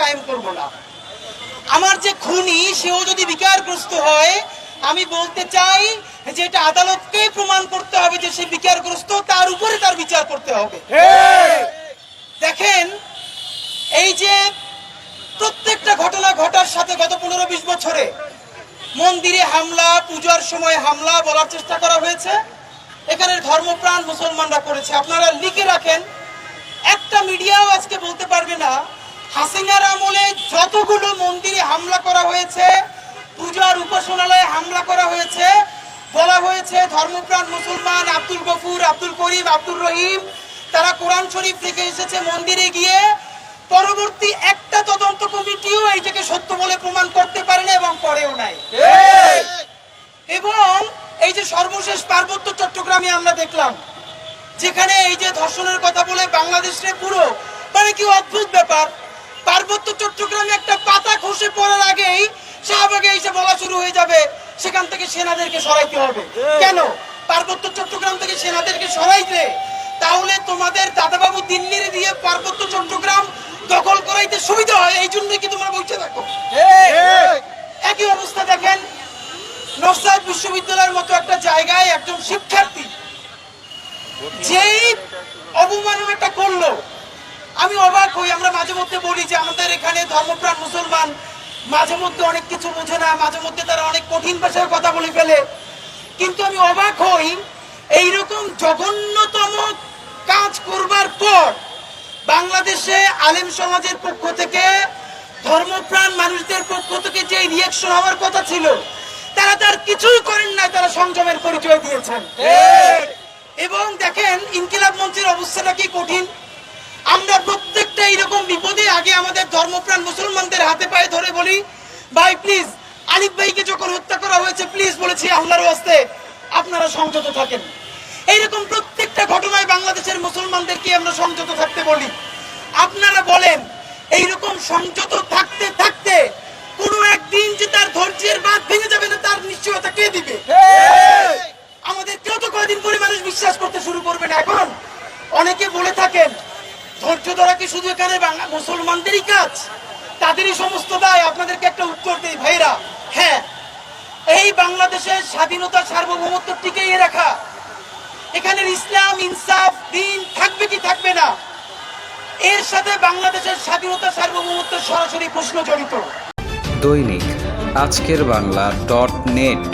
কায়েম করব না। আমার যে খুনি সেও যদি বিকারগ্রস্ত হয় আমি বলতে চাই যে এটা আদালতকেই প্রমাণ করতে হবে যে সে বিকারগ্রস্ত তার উপরে তার বিচার করতে হবে। দেখেন এই যে প্রত্যেকটা ঘটনা ঘটার সাথে গত পনেরো বিশ বছরে মন্দিরে হামলা পূজার সময় হামলা বলার চেষ্টা করা হয়েছে। এখানে ধর্মপ্রাণ মুসলমানরা করেছে। আপনারা লিখে রাখেন একটা মিডিয়াও আজকে বলতে পারবে না হাসিনার আমলে যতগুলো মন্দিরে হামলা করা হয়েছে পূজার উপাসনালয়ে হামলা করা হয়েছে বলা হয়েছে ধর্মপ্রাণ মুসলমান আব্দুল গফুর আব্দুল করিম আব্দুল রহিম তারা কোরআন শরীফ থেকে এসেছে মন্দিরে গিয়ে। পরবর্তী একটা তদন্ত কমিটিও এইটাকে সত্য বলে প্রমাণ করতে পারে না এবং করেও নাই। এবং এই যে সর্বশেষ পার্বত্য চট্টগ্রামে আমরা দেখলাম যেখানে এই যে ধর্ষণের কথা বলে বাংলাদেশে পুরো মানে কি অদ্ভুত ব্যাপার। পার্বত্য চট্টগ্রামে একটা পাতা খসে পড়ার আগেই শাহবাগে এসে বলা শুরু হয়ে যাবে সেখান থেকে সেনাদেরকে সরাইতে হবে। কেন? পার্বত্য চট্টগ্রাম থেকে সেনাদেরকে সরাইতে। তাহলে তোমাদের দাদাবাবু দিল্লির দিয়ে পার্বত্য চট্টগ্রাম দখল করাইতে সুবিধা হয় এই জন্য কি তোমরা বলছে দেখো একই অবস্থা দেখেন নসাদ বিশ্ববিদ্যালয়ের মতো একটা জায়গায় একজন শিক্ষার্থী যেই অবমাননাটা করল। আমি অবাক হই আমরা মাঝে মধ্যে মুসলমান মাঝে মধ্যে অনেক কিছু বোঝে না মাঝে মধ্যে তারা অনেক কঠিন ভাষায় কথা বলে ফেলে। কিন্তু আমি অবাক হই এইরকম জঘন্যতম কাজ করবার পর বাংলাদেশে আলেম সমাজের পক্ষ থেকে ধর্মপ্রাণ মানুষদের পক্ষ থেকে যে রিয়াকশন হওয়ার কথা ছিল তারা তার কিছুই করেন না তারা সংযমের পরিচয় দিয়েছেন। এবং দেখেন ইনকিলাব মঞ্চের অবস্থাটা কি কঠিন? আমরা প্রত্যেকটা এইরকম বিপদে আগে আমাদের ধর্মপ্রাণ মুসলমানদের হাতে পায়ে ধরে বলি ভাই প্লিজ আলিফ ভাইকে যখন হত্যা করা হয়েছে প্লিজ বলেছি আল্লাহর হস্তে আপনারা সংযত থাকেন। এইরকম প্রত্যেকটা ঘটনায় বাংলাদেশের মুসলমানদেরকে আমরা সংযত থাকতে বলি। আপনারা বলেন এইরকম সংযত থাকতে থাকতে কোনো একদিন যে তার ধৈর্যের বাঁধ ভেঙে যাবে না তার নিশ্চয়তা কে দিবে? আমাদের কেউ তো কয়দিন পরে মানুষ বিশ্বাস করতে শুরু করবে না এখন? অনেকে বলে থাকেন ধৈর্য ধরা কি শুধু এখানে মুসলমানদেরই কাজ? তাদেরই সমস্ত দায় আপনাদেরকে একটা উত্তর দিই, ভাইরা। হ্যাঁ এই বাংলাদেশের স্বাধীনতা সার্বভৌমত্ব টিকিয়ে রাখা, এখানের ইসলাম, ইনসাফ, দিন থাকবে কি থাকবে না, এর সাথে বাংলাদেশের স্বাধীনতা সার্বভৌমত্ব সরাসরি প্রশ্ন জড়িত দৈনিক আজকের বাংলা ডট নেট।